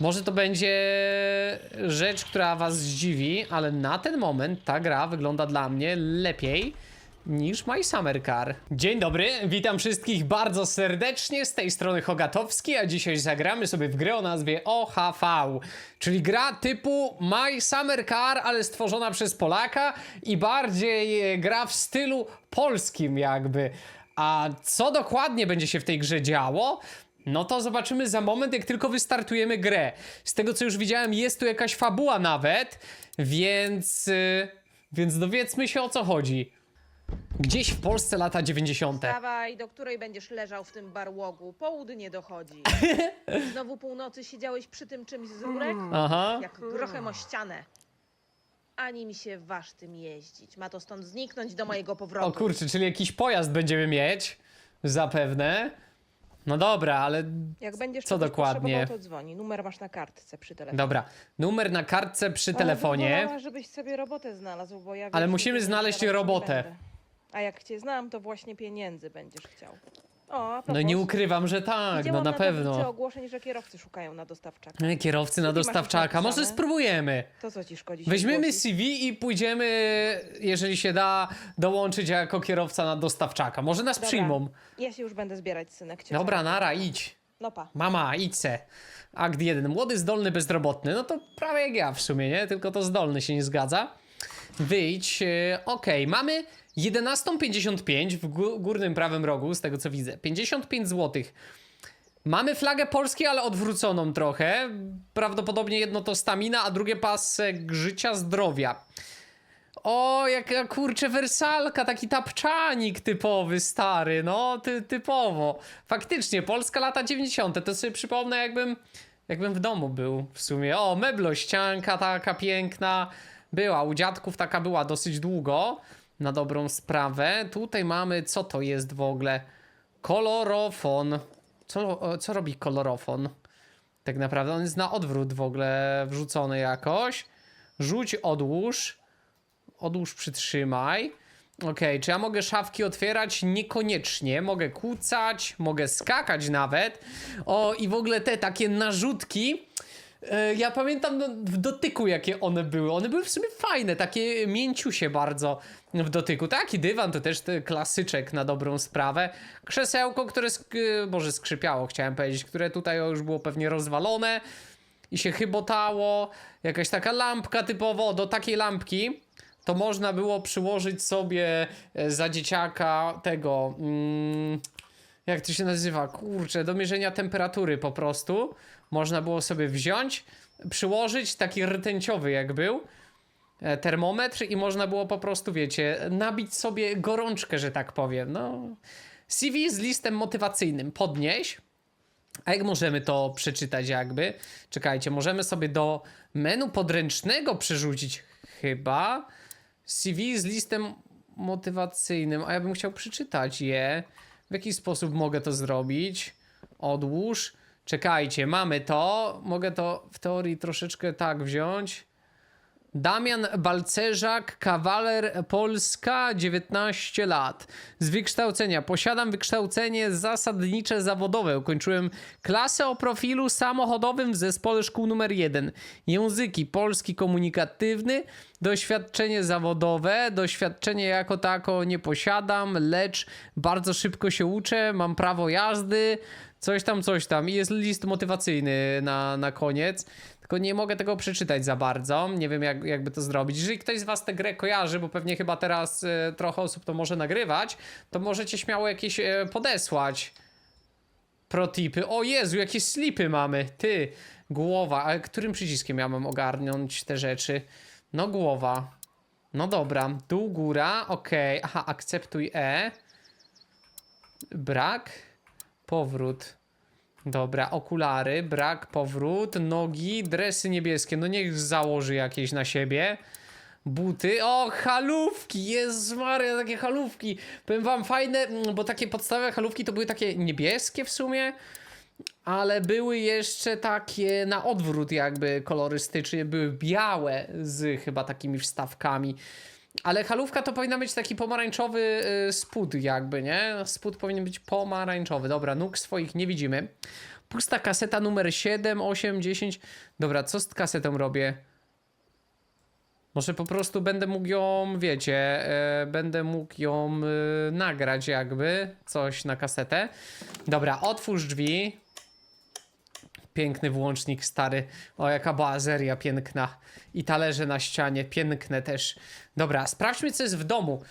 Może to będzie rzecz, która was zdziwi, ale na ten moment ta gra wygląda dla mnie lepiej niż My Summer Car. Dzień dobry, witam wszystkich bardzo serdecznie, z tej strony Hogatowski, a dzisiaj zagramy sobie w grę o nazwie OHV, czyli gra typu My Summer Car, ale stworzona przez Polaka i bardziej e, gra w stylu polskim jakby. A co dokładnie będzie się w tej grze działo? No to zobaczymy za moment, jak tylko wystartujemy grę. Z tego co już widziałem, jest tu jakaś fabuła nawet, więc. Yy, więc dowiedzmy się o co chodzi. Gdzieś w Polsce lata 90. Dawaj, do której będziesz leżał w tym barłogu? Południe dochodzi. Znowu północy siedziałeś przy tym czymś z rurek? Aha. Jak grochem o ścianę. Ani mi się waż tym jeździć. Ma to stąd zniknąć do mojego powrotu. O kurczę, czyli jakiś pojazd będziemy mieć. Zapewne. No dobra, ale. Jak będziesz Co czegoś dokładnie? potrzebował, to dzwoni. Numer masz na kartce przy telefonie. Dobra. Numer na kartce przy Ale telefonie. wolała, żebyś sobie robotę znalazł, bo ja Ale wiesz, musimy że znaleźć teraz nie robotę. będę. A jak cię znam, to właśnie pieniędzy będziesz chciał. O, a No propos, nie ukrywam, że tak, no widziałam na tablicy pewno. ogłoszeń, że kierowcy szukają na dostawczaka. E, Kierowcy na masz dostawczaka. Może napisane? spróbujemy. To co ci szkodzi? się Weźmiemy zgłosić? CV i pójdziemy, jeżeli się da, dołączyć jako kierowca na dostawczaka. Może nas Dobra. przyjmą. Ja się już będę zbierać, synek. Cię Dobra, całuję. nara, idź. No pa. Mama, idź se. Akt 1. Młody, zdolny, bezrobotny. No to prawie jak ja w sumie, nie? Tylko to zdolny się nie zgadza. Wyjdź. e, Okej, mamy 11.55 w gó- górnym prawym rogu, z tego co widzę. 55 zł. Mamy flagę Polski, ale odwróconą trochę. Prawdopodobnie jedno to stamina, a drugie pasek życia, zdrowia. O, jaka kurczę wersalka, taki tapczanik typowy, stary, no, ty, typowo. Faktycznie, Polska lata 90. To sobie przypomnę, jakbym, jakbym w domu był w sumie. O, meblościanka taka piękna. Była, u dziadków taka była dosyć długo, na dobrą sprawę. Tutaj mamy, co to jest w ogóle? Kolorofon. Co, co robi kolorofon? Tak naprawdę on jest na odwrót w ogóle wrzucony jakoś. Rzuć, odłóż. Odłóż, przytrzymaj. Okej, czy ja mogę szafki otwierać? Niekoniecznie. Mogę kłócać, mogę skakać nawet. O, i w ogóle te takie narzutki. E, Ja pamiętam no, w dotyku, jakie one były. One były w sumie fajne, takie mięciusie bardzo w dotyku. Taki dywan to też te klasyczek na dobrą sprawę. Krzesełko, które sk- e, może skrzypiało, chciałem powiedzieć, które tutaj już było pewnie rozwalone i się chybotało. Jakaś taka lampka typowo. Do takiej lampki to można było przyłożyć sobie e, za dzieciaka tego. Mm, jak to się nazywa? Kurczę, do mierzenia temperatury po prostu. Można było sobie wziąć, przyłożyć taki rtęciowy jak był e, termometr i można było po prostu, wiecie, nabić sobie gorączkę, że tak powiem. No. CV z listem motywacyjnym podnieś. A jak możemy to przeczytać jakby? Czekajcie, możemy sobie do menu podręcznego przerzucić chyba. CV z listem motywacyjnym, a ja bym chciał przeczytać je. W jaki sposób mogę to zrobić? Odłóż. Czekajcie, mamy to. Mogę to w teorii troszeczkę tak wziąć. Damian Balcerzak, kawaler Polska, 19 lat. Z wykształcenia. Posiadam wykształcenie zasadnicze zawodowe. Ukończyłem klasę o profilu samochodowym w zespole szkół numer 1. Języki polski komunikatywny, doświadczenie zawodowe, doświadczenie jako tako nie posiadam, lecz bardzo szybko się uczę, mam prawo jazdy, coś tam, coś tam. I jest list motywacyjny na, na koniec. Tylko nie mogę tego przeczytać za bardzo. Nie wiem, jak, jakby to zrobić. Jeżeli ktoś z Was tę grę kojarzy, bo pewnie chyba teraz e, trochę osób to może nagrywać, to możecie śmiało jakieś e, podesłać protipy. O Jezu, jakie slipy mamy. Ty, głowa. A którym przyciskiem ja mam ogarnąć te rzeczy? No, głowa. No dobra, dół, góra, okej. Aha, akceptuj E. Brak, powrót. Dobra, okulary, brak, powrót, nogi, dresy niebieskie. No niech założy jakieś na siebie. Buty, o, halówki, Jezus Maria, takie halówki. Powiem wam, fajne, mm, bo takie podstawowe halówki to były takie niebieskie w sumie, ale były jeszcze takie na odwrót jakby kolorystycznie, były białe z chyba takimi wstawkami. Ale halówka to powinna być taki pomarańczowy y, spód jakby, nie? Spód powinien być pomarańczowy. Dobra, nóg swoich nie widzimy. Pusta kaseta numer 7, 8, 10. Dobra, co z kasetą robię? Może po prostu będę mógł ją, wiecie, e, będę mógł ją e, nagrać jakby, coś na kasetę. Dobra, otwórz drzwi. Piękny włącznik stary. O, jaka bazeria piękna. I talerze na ścianie, piękne też. Dobra, sprawdźmy co jest w domu.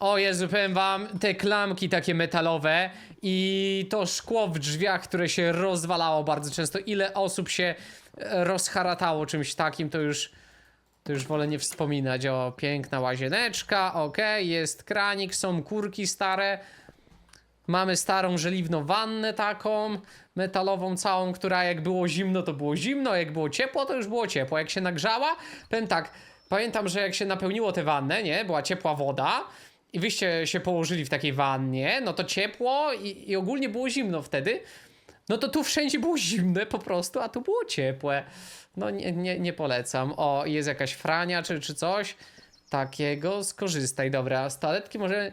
O Jezu, powiem wam, te klamki takie metalowe i to szkło w drzwiach, które się rozwalało bardzo często. Ile osób się e, rozharatało czymś takim, to już... To już wolę nie wspominać. O, piękna łazieneczka, okej, jest kranik, są kurki stare. Mamy starą żeliwną wannę taką, metalową całą, która jak było zimno, to było zimno, jak było ciepło, to już było ciepło. Jak się nagrzała, powiem tak, pamiętam, że jak się napełniło tę wannę, nie, była ciepła woda i wyście się położyli w takiej wannie, no to ciepło i, i ogólnie było zimno wtedy. No to tu wszędzie było zimne po prostu, a tu było ciepłe. No nie, nie, nie polecam. O, jest jakaś frania czy, czy coś takiego. Skorzystaj, dobra. Z toaletki może...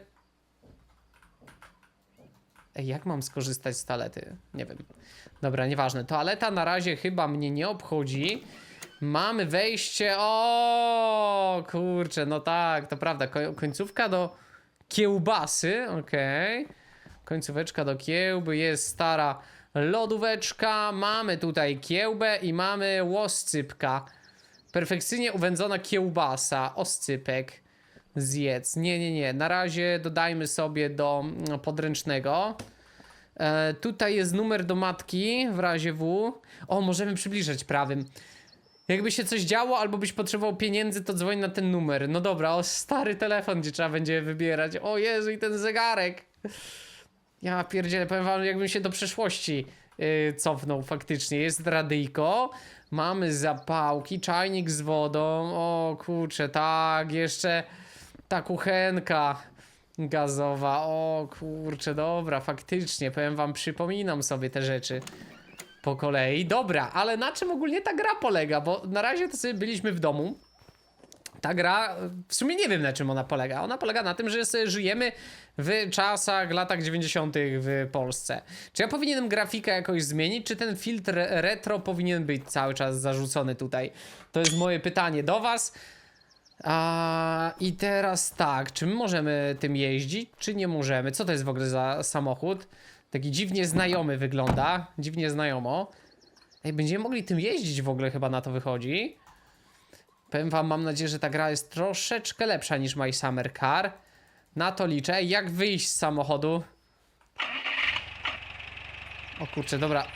Ej, jak mam skorzystać z toalety? Nie wiem. Dobra, nieważne. Toaleta na razie chyba mnie nie obchodzi. Mamy wejście. O, kurczę, no tak, to prawda. Ko- końcówka do kiełbasy, okej. Końcóweczka do kiełby, jest stara lodóweczka, mamy tutaj kiełbę i mamy łoscypka. Perfekcyjnie uwędzona kiełbasa, oscypek. Zjedz. Nie, nie, nie. Na razie dodajmy sobie do mm, podręcznego. E, tutaj jest numer do matki w razie W. O, możemy przybliżać prawym. Jakby się coś działo, albo byś potrzebował pieniędzy, to dzwoń na ten numer. No dobra, o stary telefon, gdzie trzeba będzie wybierać. O Jezu, i ten zegarek. Ja pierdzielę, powiem wam, jakbym się do przeszłości yy, cofnął faktycznie. Jest radyjko, mamy zapałki, czajnik z wodą, o kurczę, tak, jeszcze ta kuchenka gazowa, o kurczę, dobra, faktycznie, powiem wam, przypominam sobie te rzeczy po kolei. Dobra, ale na czym ogólnie ta gra polega? Bo na razie to sobie byliśmy w domu. Ta gra, w sumie nie wiem na czym ona polega. Ona polega na tym, że sobie żyjemy w czasach, latach 90. w Polsce. Czy ja powinienem grafikę jakoś zmienić, czy ten filtr retro powinien być cały czas zarzucony tutaj? To jest moje pytanie do Was. A, I teraz tak, czy my możemy tym jeździć, czy nie możemy? Co to jest w ogóle za samochód? Taki dziwnie znajomy wygląda, dziwnie znajomo. Ej, będziemy mogli tym jeździć w ogóle chyba na to wychodzi. Powiem wam, mam nadzieję, że ta gra jest troszeczkę lepsza niż My Summer Car. Na to liczę. Jak wyjść z samochodu? O kurczę, dobra.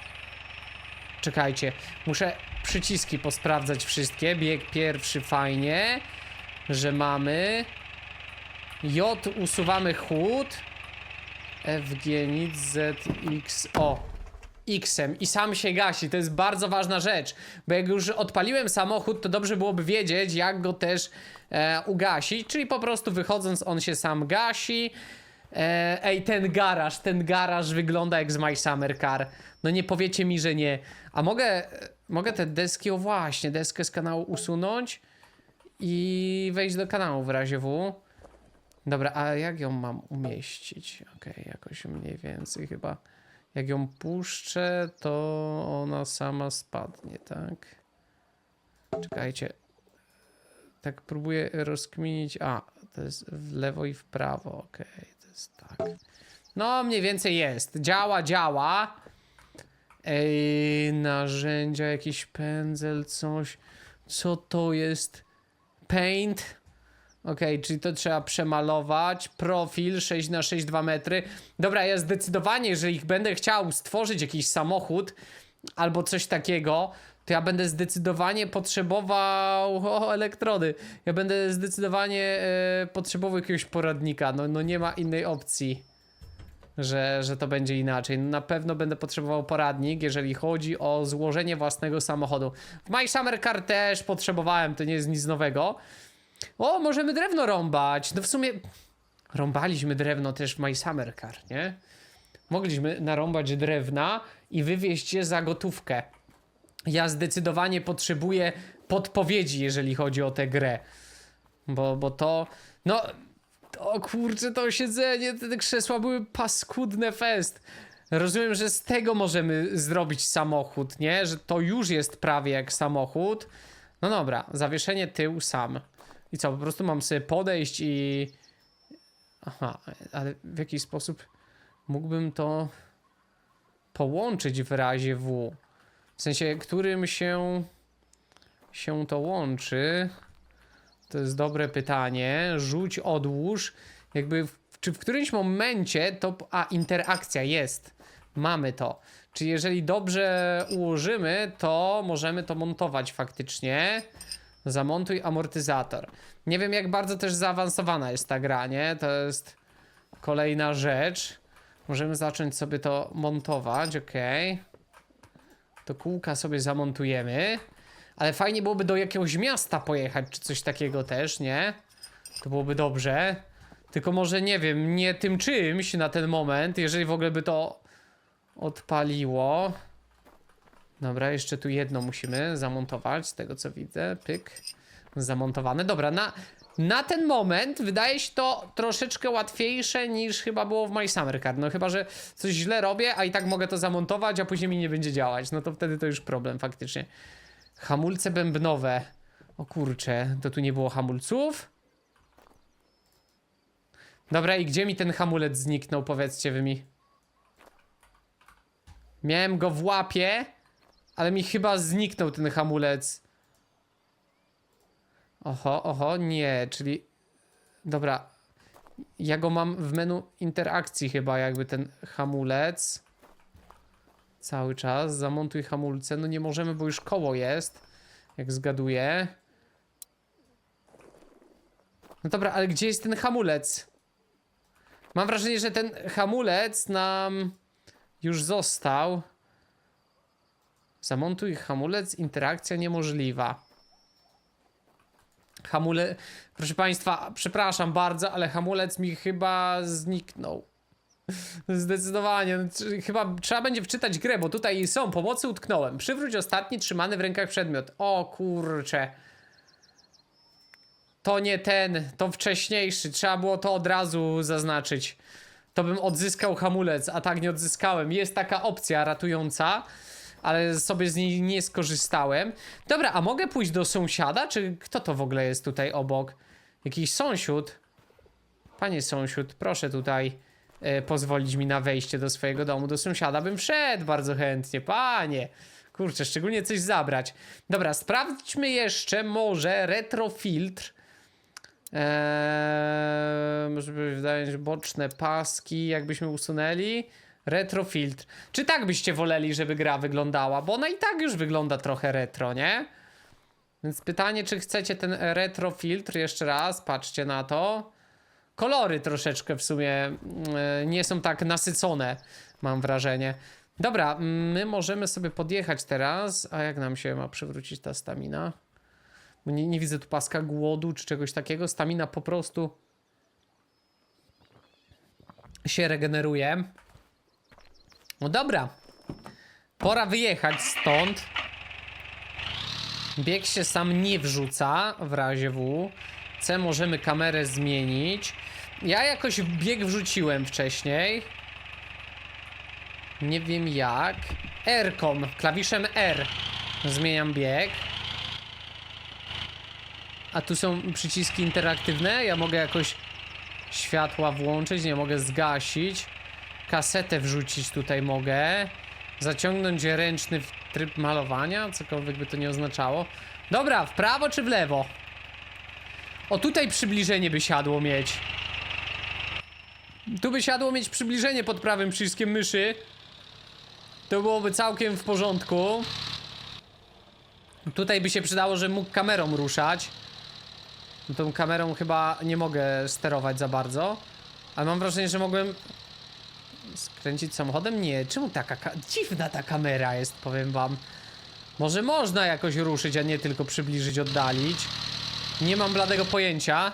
Czekajcie, muszę przyciski posprawdzać wszystkie. Bieg pierwszy fajnie, że mamy. J usuwamy chłód. FG nic Z X O. X-em i sam się gasi. To jest bardzo ważna rzecz, bo jak już odpaliłem samochód, to dobrze byłoby wiedzieć, jak go też e, ugasić, czyli po prostu wychodząc on się sam gasi. E, ej, ten garaż, ten garaż wygląda jak z My Summer Car. No nie powiecie mi, że nie. A mogę, mogę te deski, o właśnie, deskę z kanału usunąć i wejść do kanału w razie W. Dobra, a jak ją mam umieścić? Okej, jakoś mniej więcej chyba. Jak ją puszczę, to ona sama spadnie, tak? Czekajcie. Tak próbuję rozkminić. A, to jest w lewo i w prawo. Okej, to jest tak. No, mniej więcej jest. Działa, działa. Ej, narzędzia, jakiś pędzel, coś. Co to jest? Paint. Okej, czyli to trzeba przemalować. Profil 6 na 6 2 metry. Dobra, ja zdecydowanie, jeżeli będę chciał stworzyć jakiś samochód albo coś takiego, to ja będę zdecydowanie potrzebował o, elektrody. Ja będę zdecydowanie e, potrzebował jakiegoś poradnika. No, no nie ma innej opcji, że, że to będzie inaczej. Na pewno będę potrzebował poradnik, jeżeli chodzi o złożenie własnego samochodu. W My Summer Car też potrzebowałem, to nie jest nic nowego. O, możemy drewno rąbać. No w sumie rąbaliśmy drewno też w My Summer Car, nie? Mogliśmy narąbać drewna i wywieźć je za gotówkę. Ja zdecydowanie potrzebuję podpowiedzi, jeżeli chodzi o tę grę. Bo, bo to. No. O kurczę, to siedzenie, te, te krzesła były paskudne fest. Rozumiem, że z tego możemy zrobić samochód, nie? Że to już jest prawie jak samochód. No dobra, zawieszenie tył sam. I co, po prostu mam sobie podejść i... Aha, ale w jaki sposób mógłbym to połączyć w razie W? W sensie, którym się się to łączy? To jest dobre pytanie. Rzuć, odłóż. Jakby, w, czy w którymś momencie to. A, interakcja jest. Mamy to. Czy jeżeli dobrze ułożymy, to możemy to montować faktycznie. Zamontuj amortyzator. Nie wiem, jak bardzo też zaawansowana jest ta gra, nie? To jest kolejna rzecz. Możemy zacząć sobie to montować, ok. To kółka sobie zamontujemy. Ale fajnie byłoby do jakiegoś miasta pojechać, czy coś takiego też, nie? To byłoby dobrze. Tylko może nie wiem, nie tym czymś na ten moment, jeżeli w ogóle by to odpaliło. Dobra, jeszcze tu jedno musimy zamontować, z tego co widzę. Pyk. Zamontowane. Dobra, na, na ten moment wydaje się to troszeczkę łatwiejsze niż chyba było w My Summer Car. No chyba, że coś źle robię, a i tak mogę to zamontować, a później mi nie będzie działać. No to wtedy to już problem faktycznie. Hamulce bębnowe. O kurcze, to tu nie było hamulców? Dobra, i gdzie mi ten hamulec zniknął, powiedzcie wy mi. Miałem go w łapie, ale mi chyba zniknął ten hamulec. Oho, oho, nie, czyli... Dobra, ja go mam w menu interakcji chyba, jakby ten hamulec. Cały czas, zamontuj hamulce. No nie możemy, bo już koło jest, jak zgaduję. No dobra, ale gdzie jest ten hamulec? Mam wrażenie, że ten hamulec nam już został. Zamontuj hamulec, interakcja niemożliwa. Hamulec. Proszę Państwa, przepraszam bardzo, ale hamulec mi chyba zniknął. Zdecydowanie. No, Chyba trzeba będzie wczytać grę, bo tutaj są pomocy utknąłem. Przywróć ostatni trzymany w rękach przedmiot. O kurcze. To nie ten, to wcześniejszy. Trzeba było to od razu zaznaczyć. To bym odzyskał hamulec, a tak nie odzyskałem. Jest taka opcja ratująca, ale sobie z niej nie skorzystałem. Dobra, a mogę pójść do sąsiada? Czy kto to w ogóle jest tutaj obok? Jakiś sąsiód? Panie sąsiód, proszę tutaj pozwolić mi na wejście do swojego domu. Do sąsiada bym wszedł bardzo chętnie. Panie, kurczę, szczególnie coś zabrać. Dobra, sprawdźmy jeszcze może retrofiltr. Eee, może by że boczne paski, jakbyśmy usunęli. Retrofiltr. Czy tak byście woleli, żeby gra wyglądała? Bo ona i tak już wygląda trochę retro, nie? Więc pytanie, czy chcecie ten retrofiltr jeszcze raz? Patrzcie na to. Kolory troszeczkę w sumie mm, e, nie są tak nasycone, mam wrażenie. Dobra, my możemy sobie podjechać teraz. A jak nam się ma przywrócić ta stamina? Nie, nie widzę tu paska głodu czy czegoś takiego. Stamina po prostu się regeneruje. No dobra. Pora wyjechać stąd. Bieg się sam nie wrzuca w razie W. C możemy kamerę zmienić. Ja jakoś bieg wrzuciłem wcześniej. Nie wiem jak. R-kom, klawiszem R zmieniam bieg. A tu są przyciski interaktywne. Ja mogę jakoś światła włączyć, nie mogę zgasić. Kasetę wrzucić tutaj mogę. Zaciągnąć ręczny w tryb malowania, cokolwiek by to nie oznaczało. Dobra, w prawo czy w lewo? O, tutaj przybliżenie by siadło mieć. Tu by siadło mieć przybliżenie pod prawym przyciskiem myszy. To byłoby całkiem w porządku. Tutaj by się przydało, że mógł kamerą ruszać. Tą kamerą chyba nie mogę sterować za bardzo. Ale mam wrażenie, że mogłem skręcić samochodem? Nie. Czemu taka ka- dziwna ta kamera jest, powiem wam. Może można jakoś ruszyć, a nie tylko przybliżyć, oddalić. Nie mam bladego pojęcia.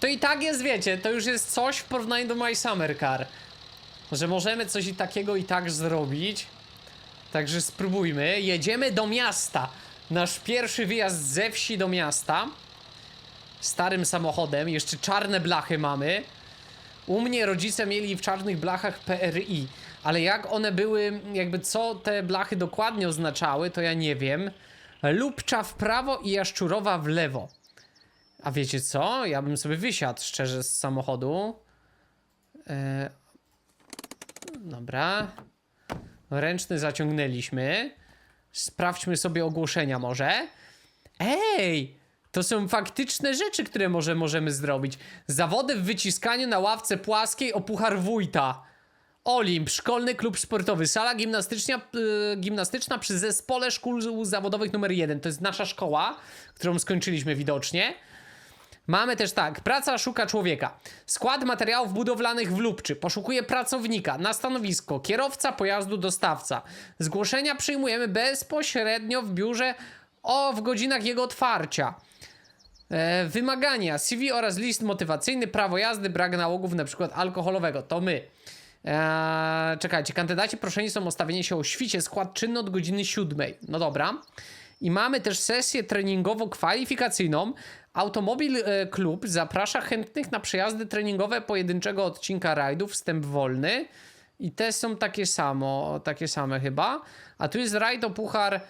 To i tak jest, wiecie, to już jest coś w porównaniu do My Summer Car. Że możemy coś takiego i tak zrobić. Także spróbujmy. Jedziemy do miasta. Nasz pierwszy wyjazd ze wsi do miasta. Starym samochodem. Jeszcze czarne blachy mamy. U mnie rodzice mieli w czarnych blachach PRI. ale jak one były, jakby co te blachy dokładnie oznaczały, to ja nie wiem. Lubcza w prawo i jaszczurowa w lewo. A wiecie co? Ja bym sobie wysiadł szczerze z samochodu. E... Dobra. Ręczny zaciągnęliśmy. Sprawdźmy sobie ogłoszenia może. Ej! To są faktyczne rzeczy, które może możemy zrobić. Zawody w wyciskaniu na ławce płaskiej o puchar wójta. Olimp, szkolny klub sportowy, sala gimnastyczna, y, gimnastyczna przy zespole szkół zawodowych numer 1. To jest nasza szkoła, którą skończyliśmy widocznie. Mamy też tak, praca szuka człowieka. Skład materiałów budowlanych w Lubczy. Poszukuje pracownika na stanowisko kierowca pojazdu dostawca. Zgłoszenia przyjmujemy bezpośrednio w biurze o w godzinach jego otwarcia. E, wymagania CV oraz list motywacyjny, prawo jazdy, brak nałogów, na przykład alkoholowego. To my. E, czekajcie, kandydaci proszeni są o stawienie się o świcie, skład czynny od godziny 7. No dobra. I mamy też sesję treningowo-kwalifikacyjną. Automobil e, Klub zaprasza chętnych na przejazdy treningowe pojedynczego odcinka rajdów, wstęp wolny. I te są takie samo, takie same chyba. A tu jest rajd o puchar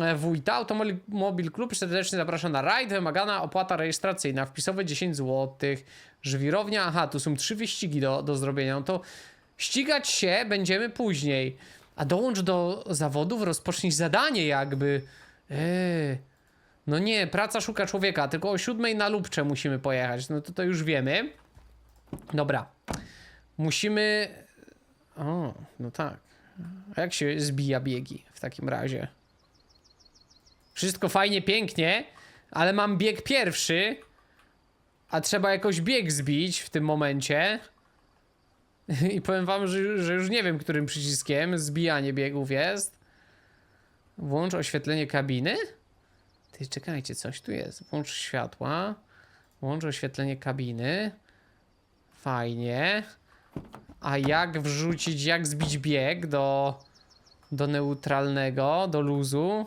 e, wójta. Automobil Klub serdecznie zaprasza na rajd. Wymagana opłata rejestracyjna. Wpisowe 10 zł. Żwirownia. Aha, tu są trzy wyścigi do, do zrobienia. No to ścigać się będziemy później. A dołącz do zawodów, rozpocznij zadanie jakby. Eee. No nie, praca szuka człowieka, tylko o siódmej na lubcze musimy pojechać. No to to już wiemy. Dobra. Musimy... O, no tak. A jak się zbija biegi w takim razie? Wszystko fajnie, pięknie, ale mam bieg pierwszy, a trzeba jakoś bieg zbić w tym momencie. I powiem wam, że, że już nie wiem, którym przyciskiem zbijanie biegów jest. Włącz oświetlenie kabiny? Ty, czekajcie, coś tu jest. Włącz światła. Włącz oświetlenie kabiny. Fajnie. A jak wrzucić, jak zbić bieg do, do neutralnego, do luzu?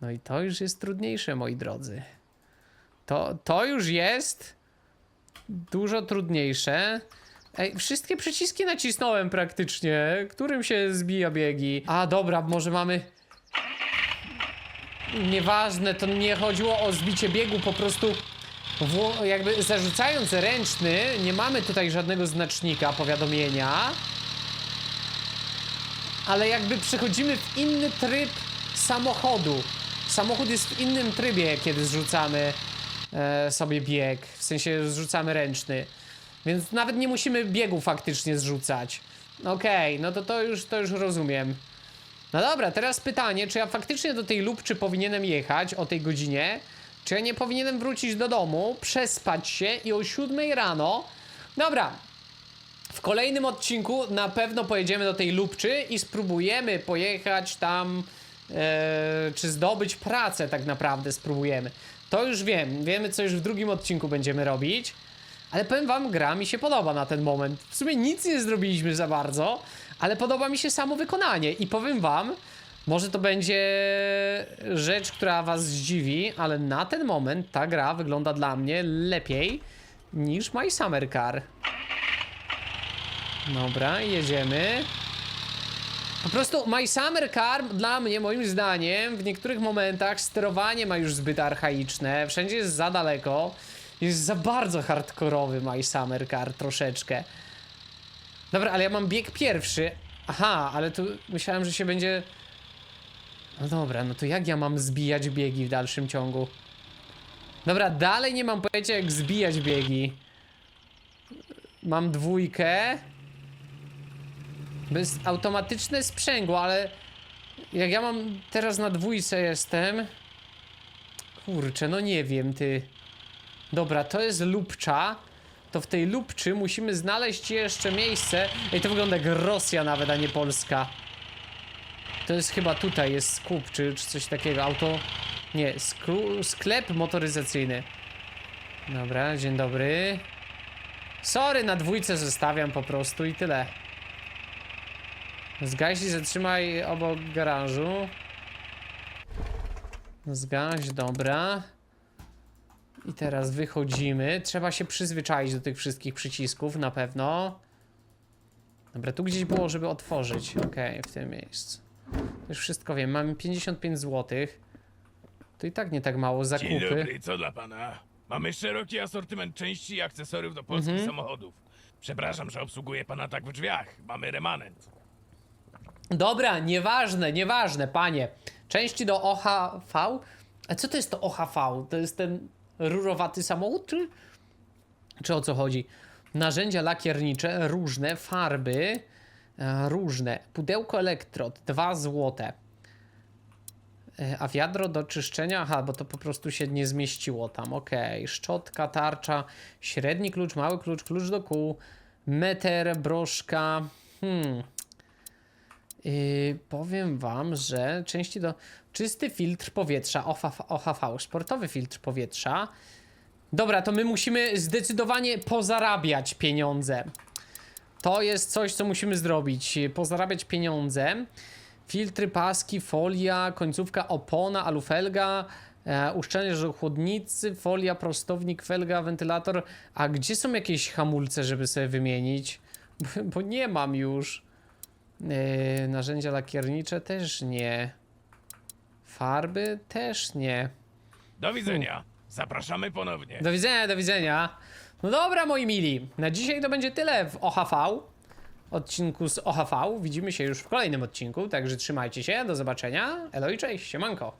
No i to już jest trudniejsze, moi drodzy. To, to już jest dużo trudniejsze. Ej, wszystkie przyciski nacisnąłem praktycznie. Którym się zbija biegi? A, dobra, może mamy... Nieważne, to nie chodziło o zbicie biegu, po prostu jakby zarzucając ręczny, nie mamy tutaj żadnego znacznika powiadomienia, ale jakby przechodzimy w inny tryb samochodu. Samochód jest w innym trybie, kiedy zrzucamy e, sobie bieg, w sensie zrzucamy ręczny. Więc nawet nie musimy biegu faktycznie zrzucać. Okej, no to to już, to już rozumiem. No dobra, teraz pytanie, czy ja faktycznie do tej lub czy powinienem jechać o tej godzinie? Czy ja nie powinienem wrócić do domu, przespać się i o 7 rano... Dobra, w kolejnym odcinku na pewno pojedziemy do tej Lubczy i spróbujemy pojechać tam, e, czy zdobyć pracę tak naprawdę spróbujemy. To już wiem, wiemy co już w drugim odcinku będziemy robić. Ale powiem wam, gra mi się podoba na ten moment. W sumie nic nie zrobiliśmy za bardzo, ale podoba mi się samo wykonanie. I powiem wam, może to będzie rzecz, która was zdziwi, ale na ten moment ta gra wygląda dla mnie lepiej niż My Summer Car. Dobra, jedziemy. Po prostu My Summer Car dla mnie, moim zdaniem, w niektórych momentach sterowanie ma już zbyt archaiczne, wszędzie jest za daleko. Jest za bardzo hardkorowy My Summer Car troszeczkę. Dobra, ale ja mam bieg pierwszy. Aha, ale tu myślałem, że się będzie... No dobra, no to jak ja mam zbijać biegi w dalszym ciągu? Dobra, dalej nie mam pojęcia jak zbijać biegi. Mam dwójkę. Bez automatyczne sprzęgło, ale jak ja mam teraz na dwójce jestem. Kurczę, no nie wiem, ty. Dobra, to jest lubcza. To w tej lubczy musimy znaleźć jeszcze miejsce. Ej, to wygląda jak Rosja nawet, a nie Polska. To jest chyba tutaj, jest skup, czy, czy coś takiego. Auto. Nie, sklep motoryzacyjny. Dobra, dzień dobry. Sorry, na dwójce zostawiam po prostu i tyle. Zgaś i zatrzymaj obok garażu. Zgaś, dobra. I teraz wychodzimy. Trzeba się przyzwyczaić do tych wszystkich przycisków, na pewno. Dobra, tu gdzieś było, żeby otworzyć. Okej, w tym miejscu. Już wszystko wiem. Mamy 55 zł. To i tak nie tak mało Dzień zakupy. dobry, co dla pana? Mamy szeroki asortyment części i akcesoriów do polskich Mhm. samochodów. Przepraszam, że obsługuję pana tak w drzwiach. Mamy remanent. Dobra, nieważne, nieważne, panie. Części do OHV. A co to jest to OHV? To jest ten rurowaty samochód, czy, czy o co chodzi? Narzędzia lakiernicze, różne, farby, e, różne. Pudełko elektrod, 2 złote. E, A wiadro do czyszczenia? Aha, bo to po prostu się nie zmieściło tam. Okej. Szczotka, tarcza, średni klucz, mały klucz, klucz do kół, meter, broszka. Hmm. Yy, powiem wam, że części do. Czysty filtr powietrza, OHV, sportowy filtr powietrza. Dobra, to my musimy zdecydowanie pozarabiać pieniądze. To jest coś, co musimy zrobić. Pozarabiać pieniądze. Filtry, paski, folia, końcówka opona, alufelga, e, uszczelniacz do chłodnicy, folia, prostownik, felga, wentylator. A gdzie są jakieś hamulce, żeby sobie wymienić? Bo, bo nie mam już. Yy, narzędzia lakiernicze też nie. Farby też nie. Do widzenia. Zapraszamy ponownie. Do widzenia, do widzenia. No dobra, moi mili. Na dzisiaj to będzie tyle w OHV. Odcinku z OHV. Widzimy się już w kolejnym odcinku, także trzymajcie się. Do zobaczenia. Elo i cześć, siemanko.